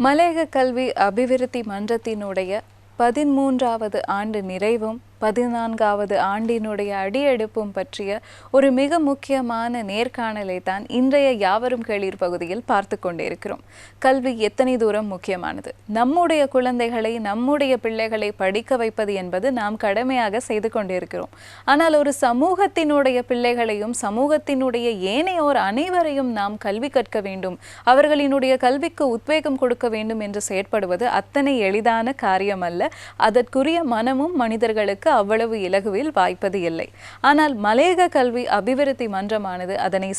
மலையக கல்வி அபிவிருத்தி மன்றத்தினுடைய பதிமூன்றாவது ஆண்டு நிறைவும் பதினான்காவது ஆண்டினுடைய அடியெடுப்பும் பற்றிய ஒரு மிக முக்கியமான நேர்காணலை தான் இன்றைய யாவரும் கேளீர் பகுதியில் பார்த்து கொண்டிருக்கிறோம். கல்வி எத்தனை தூரம் முக்கியமானது? நம்முடைய குழந்தைகளை நம்முடைய பிள்ளைகளை படிக்க வைப்பது என்பது நாம் கடமையாக செய்து கொண்டிருக்கிறோம். ஆனால் ஒரு சமூகத்தினுடைய பிள்ளைகளையும் சமூகத்தினுடைய ஏனையோர் அனைவரையும் நாம் கல்வி கற்க வேண்டும் அவர்களினுடைய கல்விக்கு உத்வேகம் கொடுக்க வேண்டும் என்று செயற்படுவது அத்தனை எளிதான காரியம் அல்ல அதற்குரிய மனமும் மனிதர்களுக்கு அவ்வளவு இலகுவில் வாய்ப்பது இல்லை. ஆனால் மலையக கல்வி அபிவிருத்தி மன்றமானது அதனை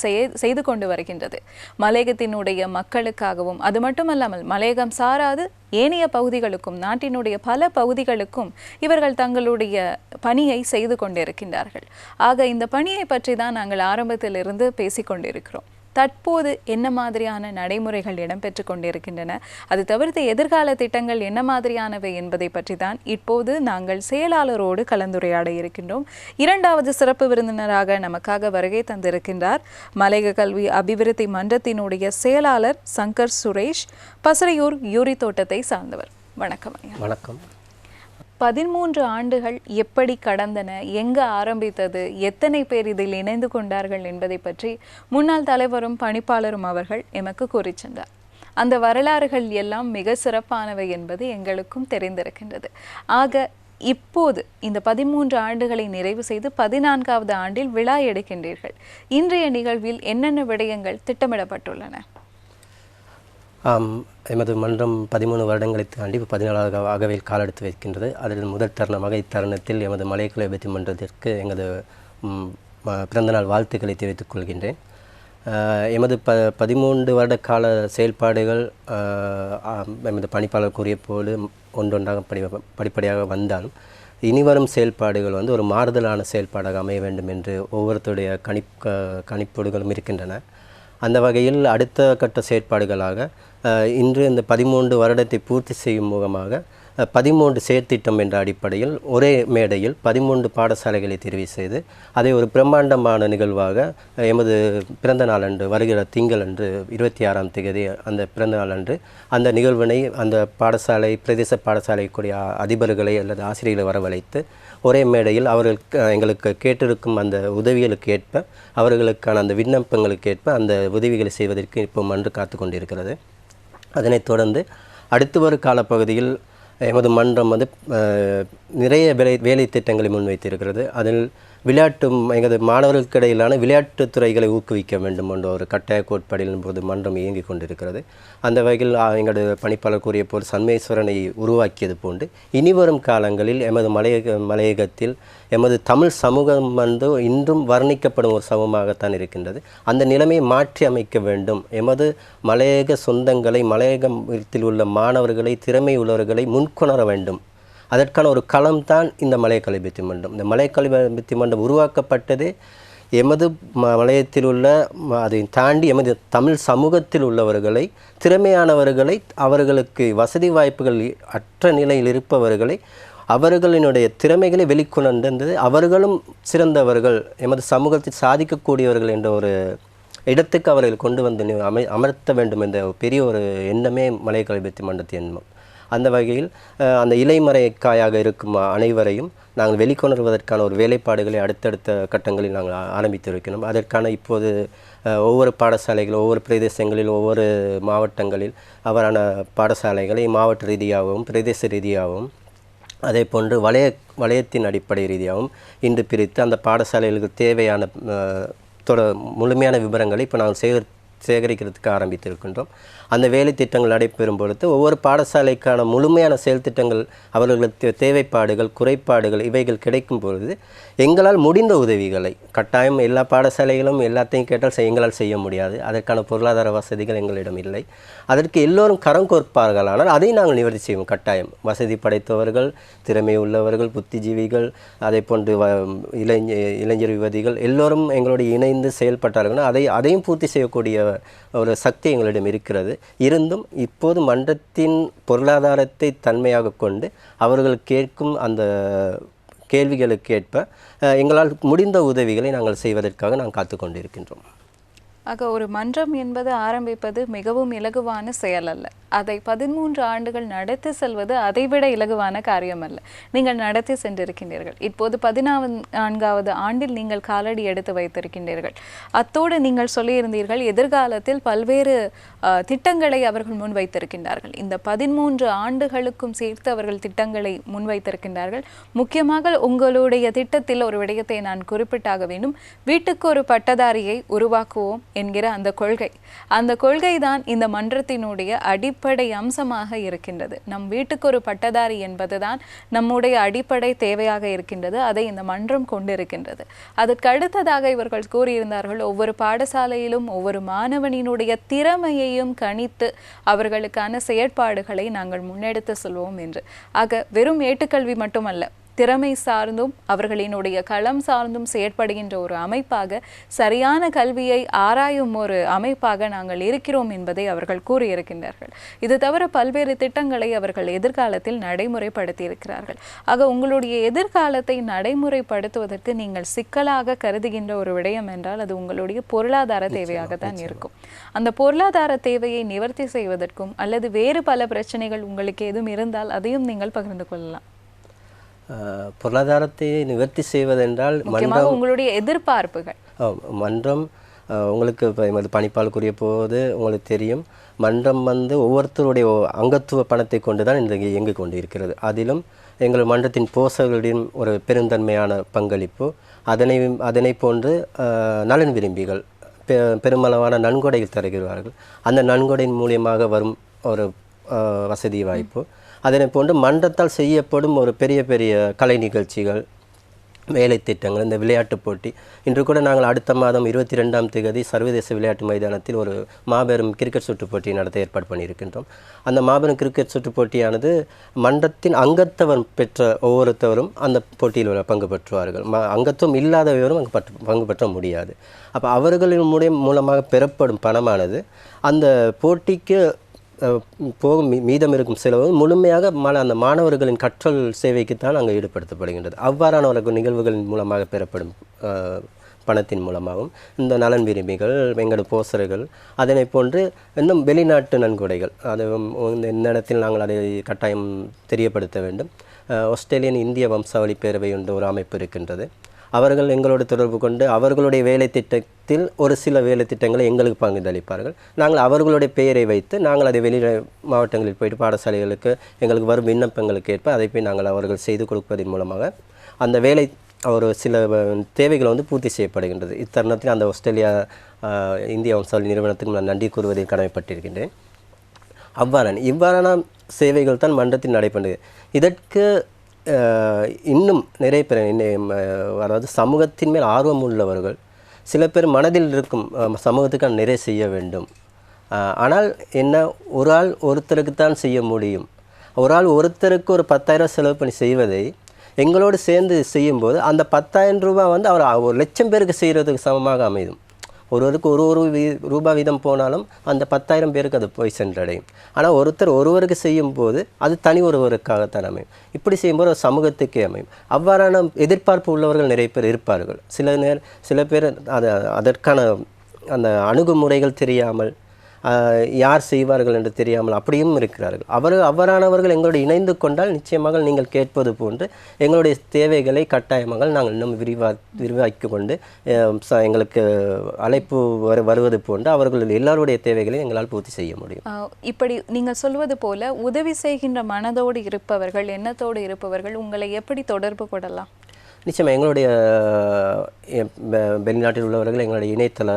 செய்து கொண்டு வருகின்றது. மலையகத்தினுடைய மக்களுக்காகவும் அது மட்டுமல்லாமல் மலையகம் சாராது ஏனைய பகுதிகளுக்கும் நாட்டினுடைய பல பகுதிகளுக்கும் இவர்கள் தங்களுடைய பணியை செய்து கொண்டிருக்கின்றார்கள். ஆக இந்த பணியை பற்றி தான் நாங்கள் ஆரம்பத்திலிருந்து பேசிக்கொண்டிருக்கிறோம். தற்போது என்ன மாதிரியான நடைமுறைகள் இடம்பெற்று கொண்டிருக்கின்றன? அது தவிர்த்து எதிர்கால திட்டங்கள் என்ன மாதிரியானவை என்பதை பற்றி தான் இப்போது நாங்கள் செயலாளரோடு கலந்துரையாட இருக்கின்றோம். இரண்டாவது சிறப்பு விருந்தினராக நமக்காக வருகை தந்திருக்கின்றார். மலையக கல்வி அபிவிருத்தி மன்றத்தினுடைய செயலாளர் சங்கர் சுரேஷ் பசறையூர் யூரி தோட்டத்தை சார்ந்தவர். வணக்கம் வணக்கம். பதிமூன்று ஆண்டுகள் எப்படி கடந்தன எங்கு ஆரம்பித்தது எத்தனை பேர் இதில் இணைந்து கொண்டார்கள் என்பதை பற்றி முன்னாள் தலைவரும் பணிப்பாளரும் அவர்கள் எமக்கு கூறி சென்றார். அந்த வரலாறுகள் எல்லாம் மிக சிறப்பானவை என்பது எங்களுக்கும் தெரிந்திருக்கின்றது. ஆக இப்போது இந்த பதிமூன்று ஆண்டுகளை நிறைவு செய்து பதினான்காவது ஆண்டில் விழா எடுக்கின்றீர்கள். இன்றைய நிகழ்வில் என்னென்ன விடயங்கள் திட்டமிடப்பட்டுள்ளன? ஆம் எமது மன்றம் பதிமூணு வருடங்களை தாண்டி இப்போ ஆகவே அகவையில் காலெடுத்து வைக்கின்றது. அதில் முதல் தருணமாக இத்தருணத்தில் எமது மலையக்கலை அபிவிருத்தி மன்றத்திற்கு எமது பிறந்தநாள் வாழ்த்துக்களை தெரிவித்துக் கொள்கின்றேன். எமது ப பதிமூன்று வருட கால செயல்பாடுகள் எமது பணிப்பாளர் கூறிய போது ஒன்றொன்றாக படி படிப்படியாக வந்தாலும் இனிவரும் செயல்பாடுகள் வந்து ஒரு மாறுதலான செயல்பாடாக அமைய வேண்டும் என்று ஒவ்வொருத்தருடைய கணிப் கணிப்பொடுகளும் கணிப்பீடுகளும் இருக்கின்றன. அந்த வகையில் அடுத்த கட்ட செயற்பாடுகளாக இன்று இந்த பதிமூன்று வருடத்தை பூர்த்தி செய்யும் முகமாக பதிமூன்று செயற்திட்டம் என்ற அடிப்படையில் ஒரே மேடையில் பதிமூன்று பாடசாலைகளை தெரிவு செய்து அதை ஒரு பிரம்மாண்டமான நிகழ்வாக எமது பிறந்த நாளன்று வருகிற திங்களன்று இருபத்தி ஆறாம் தேதி அந்த பிறந்த நாளன்று அந்த நிகழ்வினை அந்த பாடசாலை பிரதேச பாடசாலைக்குரிய அதிபர்களை அல்லது ஆசிரியர்களை வரவழைத்து ஒரே மேடையில் அவர்களுக்கு எங்களுக்கு கேட்டிருக்கும் அந்த உதவிகளுக்கு ஏற்ப அவர்களுக்கான அந்த விண்ணப்பங்களுக்கு ஏற்ப அந்த உதவிகளை செய்வதற்கு இப்போ மன்று காத்து கொண்டிருக்கிறது. அதனைத் தொடர்ந்து அடுத்து வரும் காலப்பகுதியில் எமது மன்றம் வந்து நிறைய வேலை வேலை திட்டங்களை முன்வைத்திருக்கிறது. அதில் விளையாட்டு எங்களது மாணவர்களுக்கு இடையிலான துறைகளை ஊக்குவிக்க வேண்டும் என்ற ஒரு கட்டாய கோட்பாடின் போது மன்றம் இயங்கிக் கொண்டிருக்கிறது. அந்த வகையில் எங்களது பணிப்பாளர் கூறிய போல் சன்மேஸ்வரனை உருவாக்கியது போன்று இனிவரும் காலங்களில் எமது மலையக மலையகத்தில் எமது தமிழ் சமூகம் வந்து இன்றும் வர்ணிக்கப்படும் ஒரு சமூகமாகத்தான் இருக்கின்றது. அந்த நிலைமையை மாற்றி அமைக்க வேண்டும். எமது மலையக சொந்தங்களை மலையகத்தில் உள்ள மாணவர்களை திறமை உள்ளவர்களை முன்கொணர வேண்டும். அதற்கான ஒரு களம் தான் இந்த மலைய மண்டம் இந்த மலைய கல்வி மன்றம் உருவாக்கப்பட்டது எமது ம மலையத்தில் உள்ள ம- அதை தாண்டி எமது தமிழ் சமூகத்தில் உள்ளவர்களை திறமையானவர்களை அவர்களுக்கு வசதி வாய்ப்புகள் அற்ற நிலையில் இருப்பவர்களை அவர்களினுடைய திறமைகளை வெளிக்கொணர்ந்தது அவர்களும் சிறந்தவர்கள் எமது சமூகத்தில் சாதிக்கக்கூடியவர்கள் என்ற ஒரு இடத்துக்கு அவர்கள் கொண்டு வந்து அமை அமர்த்த வேண்டும் என்ற ஒரு பெரிய ஒரு எண்ணமே மலை மண்டத்தின் எண்ணம் அந்த வகையில் அந்த இலைமறைக்காயாக இருக்கும் அனைவரையும் நாங்கள் வெளிக்கொணர்வதற்கான ஒரு வேலைப்பாடுகளை அடுத்தடுத்த கட்டங்களில் நாங்கள் ஆரம்பித்து ஆரம்பித்திருக்கிறோம். அதற்கான இப்போது ஒவ்வொரு பாடசாலைகள் ஒவ்வொரு பிரதேசங்களில் ஒவ்வொரு மாவட்டங்களில் அவரான பாடசாலைகளை மாவட்ட ரீதியாகவும் பிரதேச ரீதியாகவும் அதே போன்று வளைய வளையத்தின் அடிப்படை ரீதியாகவும் இன்று பிரித்து அந்த பாடசாலைகளுக்கு தேவையான தொட முழுமையான விவரங்களை இப்போ நாங்கள் சேகரித்து சேகரிக்கிறதுக்கு ஆரம்பித்திருக்கின்றோம். அந்த வேலை திட்டங்கள் நடைபெறும் பொழுது ஒவ்வொரு பாடசாலைக்கான முழுமையான செயல் திட்டங்கள் அவர்களுக்கு தே- தேவைப்பாடுகள் குறைபாடுகள் இவைகள் கிடைக்கும் பொழுது எங்களால் முடிந்த உதவிகளை கட்டாயம் எல்லா பாடசாலைகளும் எல்லாத்தையும் கேட்டால் செய்- எங்களால் செய்ய முடியாது. அதற்கான பொருளாதார வசதிகள் எங்களிடம் இல்லை. அதற்கு எல்லோரும் கரம் கோர்ப்பார்கள். ஆனால் அதை நாங்கள் நிவர்த்தி செய்வோம். கட்டாயம் வசதி படைத்தவர்கள் திறமை உள்ளவர்கள் புத்திஜீவிகள் அதே போன்று வ- இளைஞ இளைஞர் யுவதிகள் எல்லோரும் எங்களோடு இணைந்து செயல்பட்டார்கள். அதை அதையும் பூர்த்தி செய்யக்கூடிய ஒரு சக்தி எங்களிடம் இருக்கிறது. இருந்தும் இப்போது மன்றத்தின் பொருளாதாரத்தை தன்மையாக கொண்டு அவர்கள் கேட்கும் அந்த கேள்விகளுக்கு ஏற்ப எங்களால் முடிந்த உதவிகளை நாங்கள் செய்வதற்காக நாங்கள் காத்து கொண்டிருக்கின்றோம் ஆக ஒரு மன்றம் என்பது ஆரம்பிப்பது மிகவும் இலகுவான செயல் அல்ல. அதை பதிமூன்று ஆண்டுகள் நடத்தி செல்வது அதைவிட இலகுவான காரியம் அல்ல. நீங்கள் நடத்தி சென்றிருக்கின்றீர்கள். இப்போது பதினாவது நான்காவது ஆண்டில் நீங்கள் காலடி எடுத்து வைத்திருக்கின்றீர்கள். அத்தோடு நீங்கள் சொல்லியிருந்தீர்கள் எதிர்காலத்தில் பல்வேறு திட்டங்களை அவர்கள் முன்வைத்திருக்கின்றார்கள் இந்த பதிமூன்று ஆண்டுகளுக்கும் சேர்த்து அவர்கள் திட்டங்களை முன்வைத்திருக்கின்றார்கள் முக்கியமாக உங்களுடைய திட்டத்தில் ஒரு விடயத்தை நான் குறிப்பிட்டாக வேண்டும். வீட்டுக்கு ஒரு பட்டதாரியை உருவாக்குவோம். என்கிற அந்த கொள்கை. அந்த கொள்கை தான் இந்த மன்றத்தினுடைய அடிப்படை அம்சமாக இருக்கின்றது. நம் வீட்டுக்கு ஒரு பட்டதாரி என்பதுதான் நம்முடைய அடிப்படை தேவையாக இருக்கின்றது. அதை இந்த மன்றம் கொண்டிருக்கின்றது. அதற்கு அடுத்ததாக இவர்கள் கூறியிருந்தார்கள் ஒவ்வொரு பாடசாலையிலும் ஒவ்வொரு மாணவனினுடைய திறமையையும் கணித்து அவர்களுக்கான செயற்பாடுகளை நாங்கள் முன்னெடுத்து செல்வோம் என்று. ஆக வெறும் ஏட்டுக்கல்வி மட்டுமல்ல திறமை சார்ந்தும் அவர்களினுடைய களம் சார்ந்தும் செயற்படுகின்ற ஒரு அமைப்பாக சரியான கல்வியை ஆராயும் ஒரு அமைப்பாக நாங்கள் இருக்கிறோம் என்பதை அவர்கள் கூறியிருக்கின்றார்கள். இது தவிர பல்வேறு திட்டங்களை அவர்கள் எதிர்காலத்தில் நடைமுறைப்படுத்தி இருக்கிறார்கள் ஆக உங்களுடைய எதிர்காலத்தை நடைமுறைப்படுத்துவதற்கு நீங்கள் சிக்கலாக கருதுகின்ற ஒரு விடயம் என்றால் அது உங்களுடைய பொருளாதார தேவையாகத்தான் இருக்கும். அந்த பொருளாதார தேவையை நிவர்த்தி செய்வதற்கும் அல்லது வேறு பல பிரச்சனைகள் உங்களுக்கு எதுவும் இருந்தால் அதையும் நீங்கள் பகிர்ந்து கொள்ளலாம். பொருளாதாரத்தை நிவர்த்தி செய்வதென்றால் முக்கியமாக உங்களுடைய எதிர்பார்ப்புகள். மன்றம் உங்களுக்கு இப்போ எமது பணிப்பால் கூறிய போது உங்களுக்கு தெரியும். மன்றம் வந்து ஒவ்வொருத்தருடைய அங்கத்துவ பணத்தை கொண்டு தான் இன்றைக்கு இயங்கிக் கொண்டு இருக்கிறது அதிலும் எங்கள் மன்றத்தின் போசகர்களின் ஒரு பெருந்தன்மையான பங்களிப்பு அதனை அதனை போன்று நலன் விரும்பிகள் பெ பெருமளவான நன்கொடைகள் தருகிறார்கள். அந்த நன்கொடையின் மூலியமாக வரும் ஒரு வசதி வாய்ப்பு. அதனை போன்று மன்றத்தால் செய்யப்படும் ஒரு பெரிய பெரிய கலை நிகழ்ச்சிகள் வேலை திட்டங்கள் இந்த விளையாட்டுப் போட்டி. இன்று கூட நாங்கள் அடுத்த மாதம் இருபத்தி ரெண்டாம் தேதி சர்வதேச விளையாட்டு மைதானத்தில் ஒரு மாபெரும் கிரிக்கெட் சுற்றுப் போட்டி நடத்த ஏற்பாடு பண்ணியிருக்கின்றோம். அந்த மாபெரும் கிரிக்கெட் சுற்றுப் போட்டியானது மன்றத்தின் அங்கத்தவர் பெற்ற ஒவ்வொருத்தவரும் அந்த போட்டியில் பங்கு பெற்றுவார்கள். ம அங்கத்துவம் இல்லாதவரும் அங்கு பற்று பங்கு பெற்ற முடியாது. அப்போ அவர்களின் மூலியம் மூலமாக பெறப்படும் பணமானது அந்த போட்டிக்கு போகும் மீ- மீதம் இருக்கும் செலவு முழுமையாக மல அந்த மாணவர்களின் கற்றல் சேவைக்குத்தான் அங்கே ஈடுபடுத்தப்படுகின்றது. அவ்வாறான ஒரு நிகழ்வுகளின் மூலமாக பெறப்படும் பணத்தின் மூலமாகவும் இந்த நலன் விரும்பிகள் எங்களது போசர்கள் அதனை போன்று இன்னும் வெளிநாட்டு நன்கொடைகள் அது இந்த நேரத்தில் இடத்தில் நாங்கள் அதை கட்டாயம் தெரியப்படுத்த வேண்டும். ஆஸ்திரேலியன் இந்திய வம்சாவளி பேரவை என்ற ஒரு அமைப்பு இருக்கின்றது. அவர்கள் எங்களோடு தொடர்பு கொண்டு அவர்களுடைய வேலை திட்டத்தில் ஒரு சில வேலை திட்டங்களை எங்களுக்கு பகிர்ந்தளிப்பார்கள். நாங்கள் அவர்களுடைய பெயரை வைத்து நாங்கள் அதை வெளி மாவட்டங்களில் போயிட்டு பாடசாலைகளுக்கு எங்களுக்கு வரும் விண்ணப்பங்களுக்கு ஏற்ப அதை போய் நாங்கள் அவர்கள் செய்து கொடுப்பதன் மூலமாக அந்த வேலை ஒரு சில தேவைகளை வந்து பூர்த்தி செய்யப்படுகின்றது. இத்தருணத்தில் அந்த ஆஸ்திரேலியா இந்திய வம்சாவளி நிறுவனத்துக்கு நான் நன்றி கூறுவதில் கடமைப்பட்டிருக்கின்றேன். அவ்வாறான இவ்வாறான சேவைகள் தான் மன்றத்தில் நடைபெறுது இதற்கு இன்னும் நிறைய பேர் அதாவது சமூகத்தின் மேல் ஆர்வம் உள்ளவர்கள் சில பேர் மனதில் இருக்கும் சமூகத்துக்காக நிறைய செய்ய வேண்டும். ஆனால் என்ன ஒரு ஆள் ஒருத்தருக்கு தான் செய்ய முடியும். ஒரு ஆள் ஒருத்தருக்கு ஒரு பத்தாயிரம் செலவு பண்ணி செய்வதை எங்களோடு சேர்ந்து செய்யும்போது அந்த பத்தாயிரம் ரூபாய் வந்து அவர் ஒரு லட்சம் பேருக்கு செய்கிறதுக்கு சமமாக அமையும். ஒருவருக்கு ஒரு ஒரு வீ ரூபாய் வீதம் போனாலும் அந்த பத்தாயிரம் பேருக்கு அது போய் சென்றடையும். ஆனால் ஒருத்தர் ஒருவருக்கு செய்யும் போது அது தனி ஒருவருக்காகத்தான் அமையும். இப்படி செய்யும்போது ஒரு சமூகத்துக்கே அமையும். அவ்வாறான எதிர்பார்ப்பு உள்ளவர்கள் நிறைய பேர் இருப்பார்கள். சில நேர் சில பேர் அது அதற்கான அந்த அணுகுமுறைகள் தெரியாமல் யார் செய்வார்கள் என்று தெரியாமல் அப்படியும் இருக்கிறார்கள். அவர் அவ்வாறானவர்கள் எங்களோடு இணைந்து கொண்டால் நிச்சயமாக நீங்கள் கேட்பது போன்று எங்களுடைய தேவைகளை கட்டாயமாக நாங்கள் இன்னும் விரிவா விரிவாக்கி கொண்டு எங்களுக்கு அழைப்பு வரு வருவது போன்று அவர்கள் எல்லாருடைய தேவைகளையும் எங்களால் பூர்த்தி செய்ய முடியும். இப்படி நீங்கள் சொல்வது போல உதவி செய்கின்ற மனதோடு இருப்பவர்கள் எண்ணத்தோடு இருப்பவர்கள் உங்களை எப்படி தொடர்பு கொள்ளலாம்? நிச்சயமாக எங்களுடைய வெளிநாட்டில் உள்ளவர்கள் எங்களுடைய இணையதள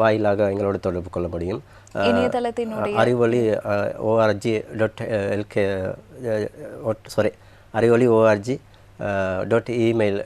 வாயிலாக எங்களோடு தொடர்பு கொள்ள முடியும். இணையதளத்தினுடைய Arivoli ORG dot LK sorry Arivoli ORG dot email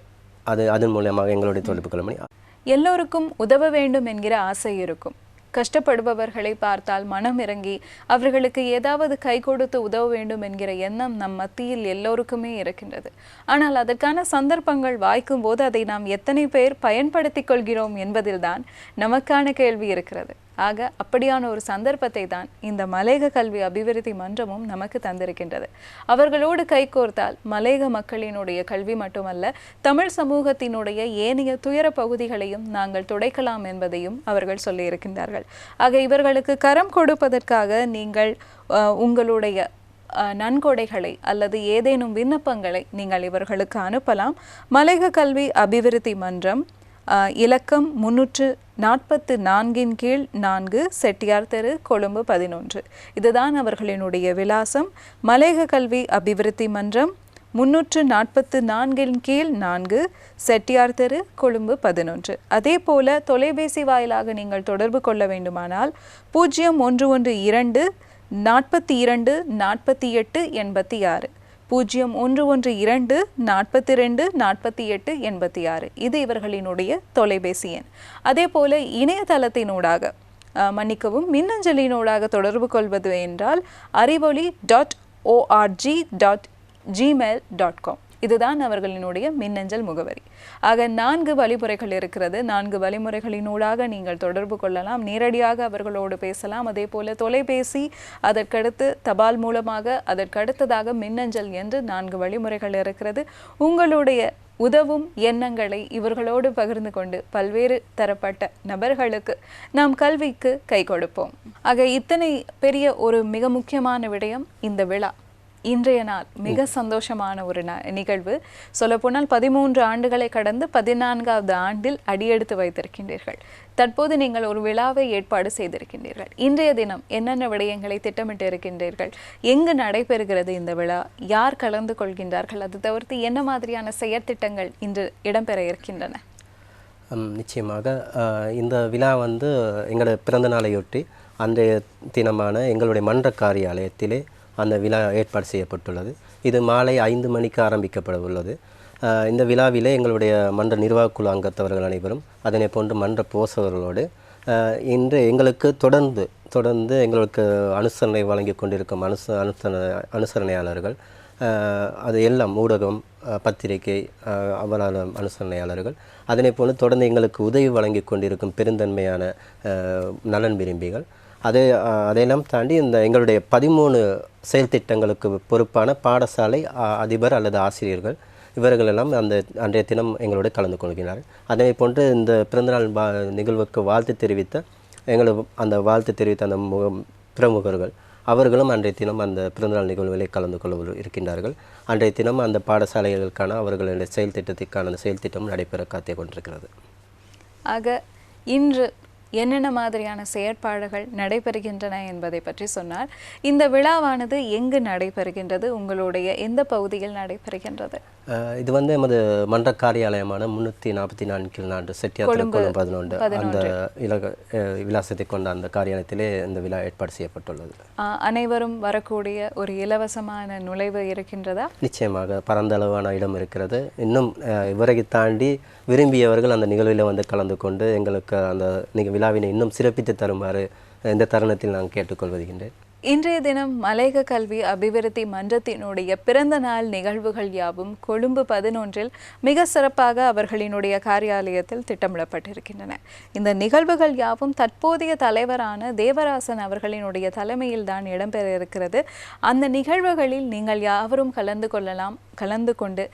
அது அதன் மூலமாக எங்களுடைய தொடர்பு கொள்ள முடியும். எல்லோருக்கும் உதவ வேண்டும் என்கிற ஆசை இருக்கும். கஷ்டப்படுபவர்களை பார்த்தால் மனம் இறங்கி அவர்களுக்கு ஏதாவது கை கொடுத்து உதவ வேண்டும் என்கிற எண்ணம் நம் மத்தியில் எல்லோருக்குமே இருக்கின்றது. ஆனால் அதற்கான சந்தர்ப்பங்கள் வாய்க்கும் போது அதை நாம் எத்தனை பேர் பயன்படுத்திக் கொள்கிறோம் என்பதில்தான் நமக்கான கேள்வி இருக்கிறது. ஆக அப்படியான ஒரு சந்தர்ப்பத்தை தான் இந்த மலேக கல்வி அபிவிருத்தி மன்றமும் நமக்கு தந்திருக்கின்றது. அவர்களோடு கைகோர்த்தால் மலேக மக்களினுடைய கல்வி மட்டுமல்ல தமிழ் சமூகத்தினுடைய ஏனைய துயர பகுதிகளையும் நாங்கள் துடைக்கலாம் என்பதையும் அவர்கள் சொல்லியிருக்கின்றார்கள். ஆக இவர்களுக்கு கரம் கொடுப்பதற்காக நீங்கள் உங்களுடைய நன்கொடைகளை அல்லது ஏதேனும் விண்ணப்பங்களை நீங்கள் இவர்களுக்கு அனுப்பலாம். மலைக கல்வி அபிவிருத்தி மன்றம் இலக்கம் முன்னூற்று நாற்பத்து நான்கின் கீழ் நான்கு செட்டியார் தெரு கொழும்பு பதினொன்று. இதுதான் அவர்களினுடைய விலாசம். மலையக கல்வி அபிவிருத்தி மன்றம் முன்னூற்று நாற்பத்து நான்கின் கீழ் நான்கு செட்டியார் தெரு கொழும்பு பதினொன்று. அதே போல தொலைபேசி வாயிலாக நீங்கள் தொடர்பு கொள்ள வேண்டுமானால் பூஜ்ஜியம் ஒன்று ஒன்று இரண்டு நாற்பத்தி இரண்டு நாற்பத்தி எட்டு எண்பத்தி ஆறு. பூஜ்ஜியம் ஒன்று ஒன்று இரண்டு நாற்பத்தி ரெண்டு நாற்பத்தி எட்டு எண்பத்தி ஆறு. இது இவர்களினுடைய தொலைபேசி எண். அதே போல இணையதளத்தினூடாக மன்னிக்கவும் மின்னஞ்சலினூடாக தொடர்பு கொள்வது என்றால் Arivoli dot ORG dot Gmail dot com இதுதான் அவர்களினுடைய மின்னஞ்சல் முகவரி. ஆக நான்கு வழிமுறைகள் இருக்கிறது. நான்கு வழிமுறைகளினூடாக நீங்கள் தொடர்பு கொள்ளலாம். நேரடியாக அவர்களோடு பேசலாம். அதே போல தொலைபேசி அதற்கடுத்து தபால் மூலமாக அதற்கடுத்ததாக மின்னஞ்சல் என்று நான்கு வழிமுறைகள் இருக்கிறது. உங்களுடைய உதவும் எண்ணங்களை இவர்களோடு பகிர்ந்து கொண்டு பல்வேறு தரப்பட்ட நபர்களுக்கு நாம் கல்விக்கு கை கொடுப்போம். ஆக இத்தனை பெரிய ஒரு மிக முக்கியமான விடயம் இந்த விழா. இன்றைய நாள் மிக சந்தோஷமான ஒரு நிகழ்வு. சொல்லப்போனால் பதிமூன்று ஆண்டுகளை கடந்து பதினான்காவது ஆண்டில் அடியெடுத்து வைத்திருக்கின்றீர்கள். தற்போது நீங்கள் ஒரு விழாவை ஏற்பாடு செய்திருக்கின்றீர்கள். இன்றைய தினம் என்னென்ன விடயங்களை திட்டமிட்டு இருக்கின்றீர்கள்? எங்கு நடைபெறுகிறது இந்த விழா? யார் கலந்து கொள்கின்றார்கள்? அது தவிர்த்து என்ன மாதிரியான செயற்திட்டங்கள் இன்று இடம்பெற இருக்கின்றன? நிச்சயமாக. இந்த விழா வந்து எங்களோட பிறந்த நாளையொட்டி அன்றைய தினமான எங்களுடைய மன்ற காரியாலயத்திலே அந்த விழா ஏற்பாடு செய்யப்பட்டுள்ளது. இது மாலை ஐந்து மணிக்கு ஆரம்பிக்கப்பட உள்ளது. இந்த விழாவிலே எங்களுடைய மன்ற நிர்வாகக்குழு அங்கத்தவர்கள் அனைவரும் அதனை போன்று மன்ற போசவர்களோடு இன்று எங்களுக்கு தொடர்ந்து தொடர்ந்து எங்களுக்கு அனுசரணை வழங்கி கொண்டிருக்கும் அனுச அனுசரண அனுசரணையாளர்கள் அது எல்லாம் ஊடகம் பத்திரிகை அவரான அனுசரணையாளர்கள் அதனை போல தொடர்ந்து எங்களுக்கு உதவி வழங்கி கொண்டிருக்கும் பெருந்தன்மையான நலன் விரும்பிகள். அதே அதையெல்லாம் தாண்டி இந்த எங்களுடைய பதிமூணு செயல் திட்டங்களுக்கு பொறுப்பான பாடசாலை அதிபர் அல்லது ஆசிரியர்கள் இவர்கள் எல்லாம் அந்த அன்றைய தினம் எங்களோடு கலந்து கொள்கிறார்கள் அதே போன்று இந்த பிறந்தநாள் வா நிகழ்வுக்கு வாழ்த்து தெரிவித்த எங்களுக்கு அந்த வாழ்த்து தெரிவித்த அந்த முக பிரமுகர்கள் அவர்களும் அன்றைய தினம் அந்த பிறந்தநாள் நிகழ்வுகளை கலந்து கொள்ள இருக்கின்றார்கள். அன்றைய தினம் அந்த பாடசாலைகளுக்கான அவர்களுடைய செயல் திட்டத்திற்கான அந்த செயல் திட்டம் நடைபெற காத்துக் கொண்டிருக்கிறது ஆக இன்று என்னென்ன மாதிரியான செயற்பாடுகள் நடைபெறுகின்றன என்பதை பற்றி சொன்னார். இந்த விழாவானது எங்கு நடைபெறுகின்றது? உங்களுடைய எந்த பகுதியில் நடைபெறுகின்றது? இது வந்து எமது மன்ற காரியாலயமான முன்னூற்றி நாற்பத்தி நான்கில் நாடு செட்டியார் பதினொன்று. அந்த இலக விலாசத்தை கொண்ட அந்த காரியாலயத்திலே இந்த விழா ஏற்பாடு செய்யப்பட்டுள்ளது. அனைவரும் வரக்கூடிய ஒரு இலவசமான நுழைவு இருக்கின்றதா? நிச்சயமாக பரந்தளவான இடம் இருக்கிறது. இன்னும் இவரை தாண்டி விரும்பியவர்கள் அந்த நிகழ்வில் வந்து கலந்து கொண்டு எங்களுக்கு அந்த நிக விழாவினை இன்னும் சிறப்பித்து தருமாறு இந்த தருணத்தில் நான் கேட்டுக்கொள்வதுகின்றேன். இன்றைய தினம் மலையக கல்வி அபிவிருத்தி மன்றத்தினுடைய பிறந்த நாள் நிகழ்வுகள் யாவும் கொழும்பு பதினொன்றில் மிக சிறப்பாக அவர்களினுடைய காரியாலயத்தில் திட்டமிடப்பட்டிருக்கின்றன. இந்த நிகழ்வுகள் யாவும் தற்போதைய தலைவரான தேவராசன் அவர்களினுடைய தலைமையில் தான் இடம்பெற இருக்கிறது அந்த நிகழ்வுகளில் நீங்கள் யாவரும் கலந்து கொள்ளலாம் கலந்து கொண்டு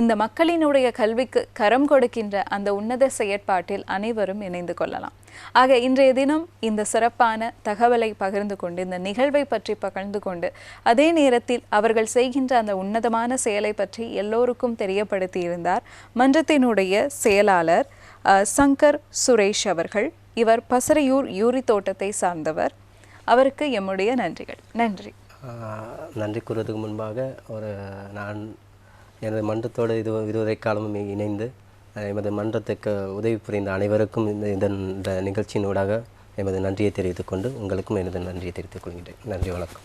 இந்த மக்களினுடைய கல்விக்கு கரம் கொடுக்கின்ற அந்த உன்னத செயற்பாட்டில் அனைவரும் இணைந்து கொள்ளலாம். ஆக இன்றைய தினம் இந்த சிறப்பான தகவலை பகிர்ந்து கொண்டு இந்த நிகழ்வை பற்றி பகிர்ந்து கொண்டு அதே நேரத்தில் அவர்கள் செய்கின்ற அந்த உன்னதமான செயலை பற்றி எல்லோருக்கும் தெரியப்படுத்தி இருந்தார் மன்றத்தினுடைய செயலாளர் சங்கர் சுரேஷ் அவர்கள். இவர் பசறையூர் யூரி தோட்டத்தை சார்ந்தவர். அவருக்கு எம்முடைய நன்றிகள். நன்றி. ஆஹ் நன்றி கூறுவதற்கு முன்பாக ஒரு நான் எனது மன்றத்தோடு இது இதுவரை காலமும் இணைந்து எமது மன்றத்துக்கு உதவி புரிந்த அனைவருக்கும் இந்த இதன் இந்த நிகழ்ச்சியினூடாக எமது நன்றியை தெரிவித்துக் கொண்டு உங்களுக்கும் எனது நன்றியை தெரிவித்துக் கொள்கின்றேன். நன்றி வணக்கம்.